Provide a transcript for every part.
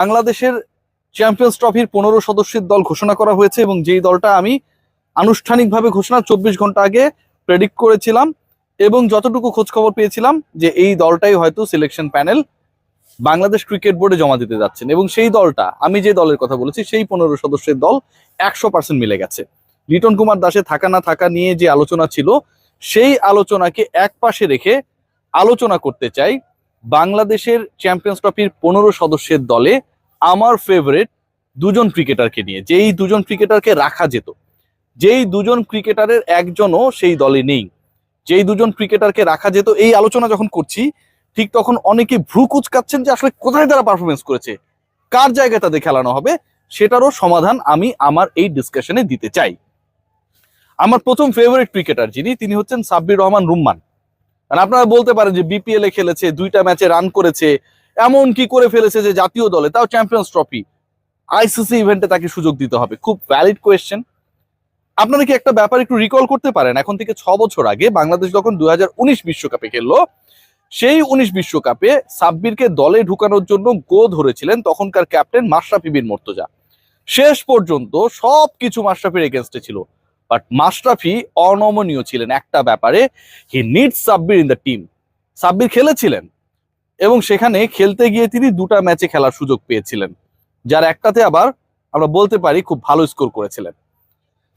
বাংলাদেশের চ্যাম্পিয়ন্স ট্রফির পনেরো সদস্যের দল ঘোষণা করা হয়েছে এবং যেই দলটা আমি আনুষ্ঠানিকভাবে ঘোষণা চব্বিশ ঘণ্টা আগে প্রেডিক্ট করেছিলাম এবং যতটুকু খোঁজ খবর পেয়েছিলাম যে এই দলটাই হয়তো সিলেকশন প্যানেল বাংলাদেশ ক্রিকেট বোর্ডে জমা দিতে যাচ্ছেন। এবং সেই দলটা, আমি যে দলের কথা বলেছি, সেই পনেরো সদস্যের দল একশো পার্সেন্ট মিলে গেছে। লিটন কুমার দাসে থাকা না থাকা নিয়ে যে আলোচনা ছিল, সেই আলোচনাকে এক পাশে রেখে আলোচনা করতে চাই বাংলাদেশের চ্যাম্পিয়ন্স ট্রফির পনেরো সদস্যের দলে আমার ফেভারিট দুজন ক্রিকেটারকে নিয়ে, যেই দুজন ক্রিকেটারকে রাখা যেত, যেই দুজন ক্রিকেটারের একজনও সেই দলে নেই, যেই দুজন ক্রিকেটারকে রাখা যেত, এই আলোচনা যখন করছি, ঠিক তখন অনেকে ভ্রু কুচকাচ্ছেন যে আসলে কোথায় তারা পারফরমেন্স করেছে, কার জায়গায় তাদের খেলানো হবে, সেটারও সমাধান আমি আমার এই ডিসকাশনে দিতে চাই। আমার প্রথম ফেভারিট ক্রিকেটার যিনি, তিনি হচ্ছেন সাব্বির রহমান রুম্মান। আপনারা বলতে পারেন যে বিপিএল এ খেলেছে, দুইটা ম্যাচে রান করেছে এমন কি করে ফেলেছে যে জাতীয় দলে, তাও চ্যাম্পিয়ন্স ট্রফি আইসিসি ইভেন্টে তাকে সুযোগ দিতে হবে। খুব ভ্যালিড কোয়েশ্চেন আপনারা কি একটা ব্যাপার একটু রিকল করতে পারেন? এখন থেকে ছ বছর আগে বাংলাদেশ যখন দুই বিশ্বকাপে খেললো, সেই উনিশ বিশ্বকাপে সাব্বিরকে দলে ঢুকানোর জন্য গো ধরেছিলেন তখনকার ক্যাপ্টেন মাশরাফি বিন মর্তজা। শেষ পর্যন্ত সবকিছু মাশরাফির এগেনস্টে ছিল। বাট মাশরাফি অনমনীয় ছিলেন একটা ব্যাপারে। He need Sabbir in the team Sabbir খেলেছিলেন এবং সেখানে খেলতে গিয়ে তিনি দুটা ম্যাচে খেলার সুযোগ পেয়েছিলেন, যার একটাতে আবার আমরা বলতে পারি খুব ভালো স্কোর করেছিলেন।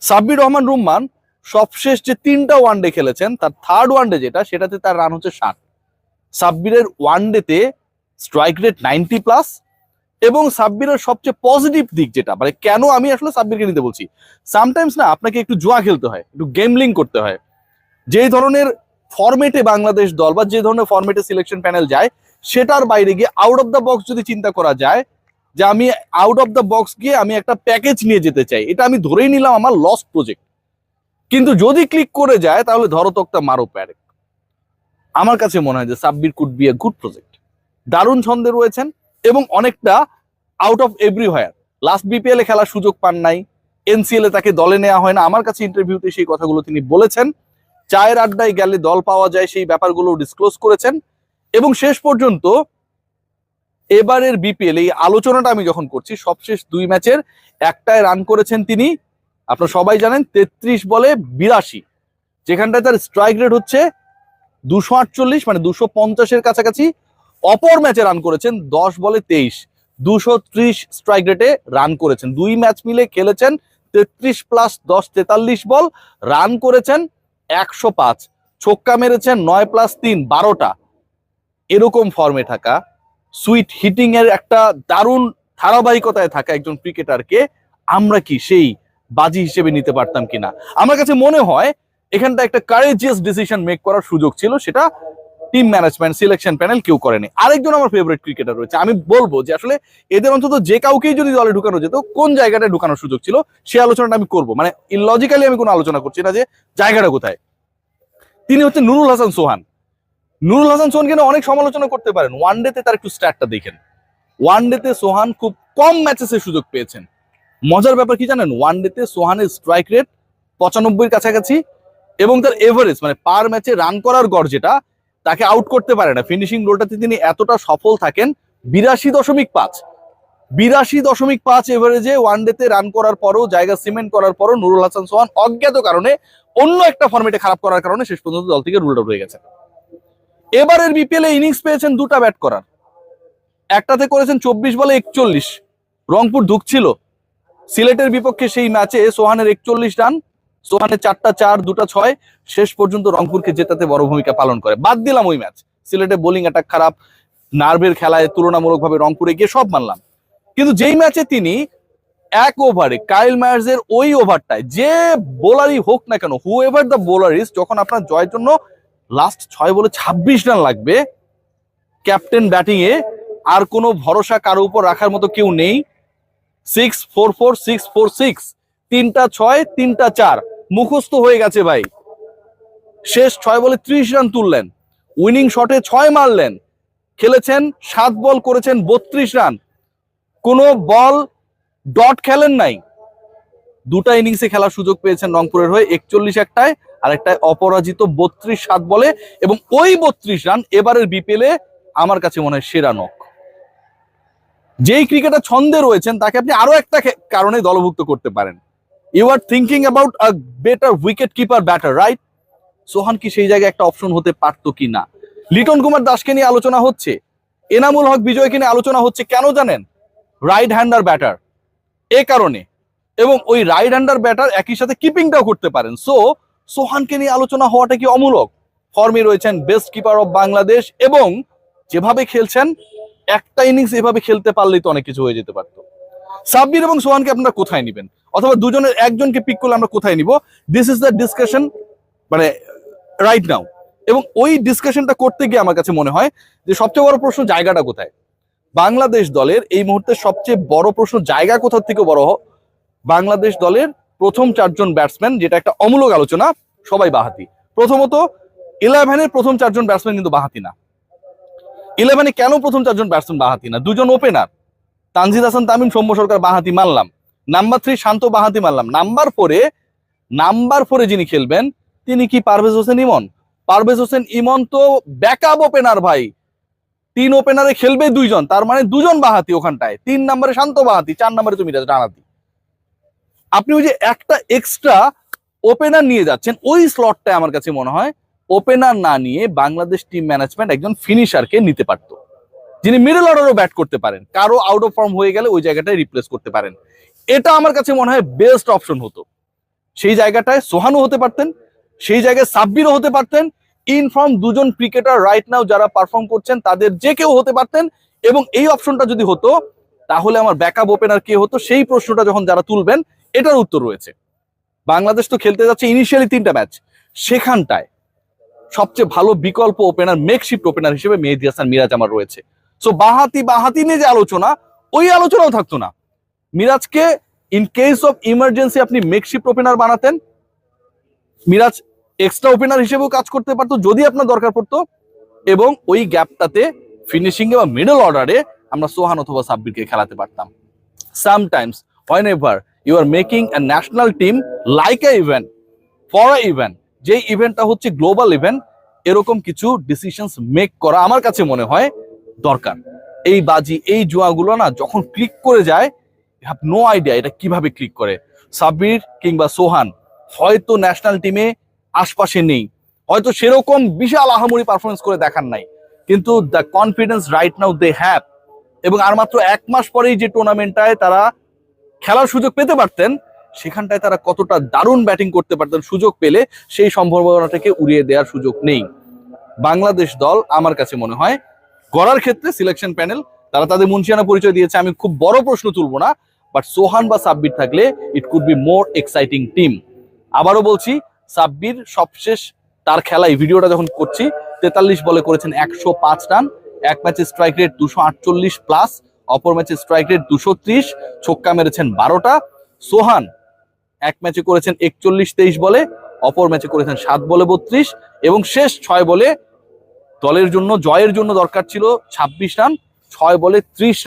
সাব্বির রহমান রুম্মান সবশেষ যে তিনটা ওয়ানডে খেলেছেন, তার থার্ড ওয়ানডে যেটা, সেটাতে তার রান হচ্ছে ষাট। সাব্বিরের ওয়ানডেতে স্ট্রাইক রেট নাইনটি প্লাস এবং সাব্বিরের সবচেয়ে পজিটিভ দিক যেটা মানে কেন আমি আসলে সাব্বিরকে নিতে বলছি? সামটাইমস না, আপনাকে একটু জুয়া খেলতে হয়, একটু গেমলিং করতে হয়। যেই ধরনের ফরম্যাটে বাংলাদেশ দল বা যে ধরনের ফরম্যাটে সিলেকশন প্যানেল যায় সেটার বাইরে গিয়ে আউট অফ দ্য বক্স যদি চিন্তা করা যায় যে আমি আউট অফ দ্য বক্স গিয়ে আমি একটা প্যাকেজ নিয়ে যেতে চাই, এটা আমি ধরেই নিলাম আমার লস প্রজেক্ট কিন্তু যদি ক্লিক করে যায়, তাহলে ধরো তক্তা মারো প্যারেক আমার কাছে মনে হয় যে Sabbir could be a good project দারুণ ছন্দে রয়েছেন এবং অনেকটা out of everywhere last BPL এ খেলার সুযোগ পান নাই এনসিএল এ তাকে দলে নেওয়া হয় না। আমার কাছে ইন্টারভিউতে সেই কথাগুলো তিনি বলেছেন। চায়ের আড্ডায় গেলে দল পাওয়া যায়, সেই ব্যাপারগুলো ডিসক্লোজ করেছেন। এবং শেষ পর্যন্ত এবারের বিপিএল এই আলোচনাটা আমি যখন করছি, সবশেষ দুই ম্যাচের একটায় রান করেছেন তিনি। আপনারা সবাই জানেন তেত্রিশ বলে বিরাশি, যেখানটায় তার স্ট্রাইক রেট হচ্ছে দুশো আটচল্লিশ মানে দুশো পঞ্চাশের কাছাকাছি। অপর ম্যাচে রান করেছেন দশ বলে তেইশ, দুশো ত্রিশ স্ট্রাইক রেটে রান করেছেন। দুই ম্যাচ মিলে খেলেছেন তেত্রিশ প্লাস দশ, তেতাল্লিশ বল রান করেছেন একশো পাঁচ, ছক্কা মেরেছেন নয় প্লাস তিন, বারোটা। এরকম ফর্মে থাকা সুইট হিটিং এর একটা দারুণ ধারাবাহিকতায় থাকা একজন ক্রিকেটারকে আমরা কি সেই বাজি হিসেবে নিতে পারতাম কিনা? আমার কাছে মনে হয় এখানটা একটা কারেজিয়াস ডিসিশন মেক করার সুযোগ ছিল, সেটা টিম ম্যানেজমেন্ট সিলেকশন প্যানেল কেউ করেনি। আরেকজন আমার ফেভারিট ক্রিকেটার রয়েছে। আমি বলব যে আসলে এদের অন্তত যে কাউকেই যদি দলে ঢুকানো যেত, কোন জায়গাটায় ঢুকানোর সুযোগ ছিল, সে আলোচনাটা আমি করব। মানে ইলজিক্যালি আমি কোনো আলোচনা করছি না যে জায়গাটা কোথায়। তিনি হচ্ছে নুরুল হাসান সোহান। নুরুল হাসান সোহানকে অনেক সমালোচনা করতে পারেন। ওয়ান ডেতে তার একটু স্ট্যাটটা দেখেন। ওয়ান ডেতে সোহান খুব কম ম্যাচেসের সুযোগ পেয়েছেন। মজার ব্যাপার কি জানেন? ওয়ান ডেতে সোহানের স্ট্রাইক রেট পঁচানব্বইয়ের কাছাকাছি এবং তার এভারেজ মানে পার ম্যাচে রান করার গড় যেটা, তাকে আউট করতে পারে না। ফিনিশিং রোলটাতে তিনি এতটা সফল থাকেন, বিরাশি দশমিক পাঁচ। বিরাশি দশমিক পাঁচ এভারেজে ওয়ান ডেতে রান করার পরও, জায়গা সিমেন্ট করার পরও নুরুল হাসান সোহান অজ্ঞাত কারণে অন্য একটা ফর্মেটে খারাপ করার কারণে শেষ পর্যন্ত দল থেকে রুল আউট হয়ে গেছে। এবারের বিপিএল ইনিংস পেয়েছেন দুটা ব্যাট করার। একটাতে করেছেন চব্বিশ বলে একচল্লিশ। রংপুর ঢুকছিল সিলেটের বিপক্ষে সেই ম্যাচে সোহানের একচল্লিশ রান, সোহানের চারটা চার, দুটা ছয়। শেষ পর্যন্ত রংপুরকে জেতাতে বড় ভূমিকা পালন করে। বাদ দিলাম ওই ম্যাচ সিলেটে বোলিং অ্যাটাক খারাপ নার্ভের খেলায় তুলনামূলকভাবে রংপুরে গিয়ে সব মানলাম। কিন্তু যেই ম্যাচে তিনি এক ওভারে কাইল মায়ার্সের ওই ওভারটায় যে বোলারই হোক না কেন whoever the bowler is যখন আপনার জয়ের জন্য লাস্ট ছয় বলে ছাব্বিশ রান লাগবে। ক্যাপ্টেন ব্যাটিং এ আর কোনো ভরসা কারও উপর রাখার মতো কেউ নেই। Six four four six four six তিনটা ছয়, তিনটা চার। মুখস্থ হয়ে গেছে ভাই। শেষ ছয় বলে ত্রিশ রান তুললেন। উইনিং শটে ছয় মারলেন। খেলেছেন, সাত বল করেছেন, বত্রিশ রান। কোনো বল ডট খেলেন নাই। দুটা ইনিংসে খেলার সুযোগ পেয়েছেন রংপুরের হয়ে। একচল্লিশ একটায় আর একটায় অপরাজিত বত্রিশ সাত বলে এবং ওই বত্রিশ রান এবারের বিপিএলে আমার কাছে মনে হয় সেরা নক যেই ক্রিকেটার ছন্দে রয়েছেন, তাকে আপনি আরও একটা কারণে দলভুক্ত করতে পারেন। You are thinking about a better wicket keeper batter right Sohan কি সেই জায়গায় একটা অপশন হতে পারতো কি না? লিটন কুমার দাসকে নিয়ে আলোচনা হচ্ছে। এনামুল হক বিজয়কে নিয়ে আলোচনা হচ্ছে কেন জানেন? রাইট হ্যান্ডার ব্যাটার এ কারণে। এবং ওই রাইট হ্যান্ডার ব্যাটার একই সাথে কিপিংটাও করতে পারেন। সো সোহানকে নিয়ে আলোচনা হওয়াটা কি অমূলক? ফর্মে রয়েছেন বেস্ট কিপার অফ বাংলাদেশ এবং যেভাবে খেলছেন, একটা ইনিংস এভাবে খেলতে পারলেই তো অনেক কিছু হয়ে যেতে পারতো। সাব্বির এবং সোহানকে আপনারা কোথায় নেবেন? অথবা দুজনের, একজনকে পিক করলে আমরা কোথায় নিব? দিস ইজ দ্য ডিসকাশন মানে রাইট নাও এবং ওই ডিসকাশনটা করতে গিয়ে আমার কাছে মনে হয় যে সবচেয়ে বড় প্রশ্ন জায়গাটা কোথায়? বাংলাদেশ দলের এই মুহূর্তে সবচেয়ে বড় প্রশ্ন জায়গা কোথার থেকে বড় বাংলাদেশ দলের প্রথম চারজন ব্যাটসম্যান, যেটা একটা অমূলক আলোচনা, সবাই বাহাতি। প্রথমত, ইলেভেনের প্রথম চারজন ব্যাটসম্যান কিন্তু বাহাতি না। ইলেভেনে কেন প্রথম চারজন ব্যাটসম্যান বাহাতি না? দুজন ওপেনার, তানজিদ হাসান, তামিম, সৌম্য সরকার বাহাতি মানলাম। নাম্বার থ্রি, শান্ত বাহাতি মানলাম। নাম্বার ফোরে নাম্বার ফোরে যিনি খেলবেন, তিনি কি পারভেজ হোসেন ইমন? পারভেজ হোসেন ইমন তো ব্যাকআপ ওপেনার ভাই। তিন ওপেনারে খেলবে দুইজন, তার মানে দুজন বাহাতি ওখানটায়। তিন নম্বরে শান্ত বাহাতি, চার নম্বরে তুমি ডানাতি আপনি ওই যে একটা এক্সট্রা ওপেনার নিয়ে যাচ্ছেন, ওই স্লটটায় আমার কাছে মনে হয় ওপেনার না নিয়ে বাংলাদেশ টিম ম্যানেজমেন্ট একজন ফিনিশারকে নিতে পারত। যিনি মিডল অর্ডারও ব্যাট করতে পারেন, কারও আউট অফ ফর্ম হয়ে গেলে ওই জায়গাটায় রিপ্লেস করতে পারেন। এটা আমার কাছে মনে হয় বেস্ট অপশন হতো। সেই জায়গাটায় সোহানও হতে পারতেন, সেই জায়গায় সাব্বিরও হতে পারতেন। ইনফর্ম দুজন ক্রিকেটার রাইট নাও যারা পারফর্ম করছেন, তাদের যে কেউ হতে পারতেন। এবং এই অপশনটা যদি হতো, তাহলে আমার ব্যাকআপ ওপেনার কে হতো? সেই প্রশ্নটা যখন যারা তুলবেন এটার উত্তর রয়েছে। বাংলাদেশ তো খেলতে যাচ্ছে ইনিশিয়ালি তিনটা ম্যাচ সেখানটায় সবচেয়ে ভালো বিকল্প ওপেনার মেকশিফট ওপেনার হিসেবে মেহেদি হাসান, মিরাজ আমার রয়েছে। সো বাহাতি বাহাতি নিয়ে যে আলোচনা, ওই আলোচনাও থাকতো না। মিরাজকে ইন কেস অফ ইমার্জেন্সি আপনি মেকশিফট ওপেনার বানাতেন, মিরাজ এক্সট্রা ওপেনার হিসেবেও কাজ করতে পারতো, যদি আপনার দরকার পড়তো। এবং ওই গ্যাপটাতে ফিনিশিং বা মিডল অর্ডারে আমরা সোহান অথবা সাব্বিরকে খেলাতে পারতাম। Sometimes whenever you are making a national team like a event for a event যে ইভেন্টটা হচ্ছে গ্লোবাল ইভেন্ট এরকম কিছু ডিসিশনস মেক করা আমার কাছে মনে হয় দরকার। এই বাজি, এই জুয়াগুলো না যখন ক্লিক করে যায় হ্যাভ নো আইডিয়া এটা কীভাবে ক্লিক করে। সাব্বির কিংবা সোহান, হয়তো ন্যাশনাল টিমে আশপাশে নেই। হয়তো সেরকম বিশাল আহামরি পারফরমেন্স করে দেখার নাই। কিন্তু the confidence right now they have এবং আর মাত্র এক মাস পরেই যে টুর্নামেন্টটায় তারা খেলার সুযোগ পেতে পারতেন, সেখানটায় তারা কতটা দারুণ ব্যাটিং করতে পারতেন সুযোগ পেলে সেই সম্ভাবনাটাকে উড়িয়ে দেওয়ার সুযোগ নেই। বাংলাদেশ দল আমার কাছে মনে হয় গড়ার ক্ষেত্রে সিলেকশন প্যানেল তারা তাদের মুন্সিয়ানা পরিচয় দিয়েছে, আমি খুব বড় প্রশ্ন তুলবো না বাট সোহান বা সাব্বির থাকলে it could be more exciting team আবারও বলছি, সাব্বির সবশেষ তার খেলায় ভিডিওটা যখন করছি, তেতাল্লিশ বলে করেছেন একশো পাঁচ রান, এক ম্যাচে স্ট্রাইক রেট দুশো আটচল্লিশ প্লাস অপর ম্যাচে স্ট্রাইক রেট দুশো ত্রিশ, ছক্কা মেরেছেন বারোটা। সোহান, এক ম্যাচে করেছেন একচল্লিশ তেইশ বলে, অপর ম্যাচে করেছেন সাত বলে বত্রিশ এবং শেষ ছয় বলে দলের জন্য, জয়ের জন্য দরকার ছিল ছাব্বিশ রান, ছয় বলে ত্রিশ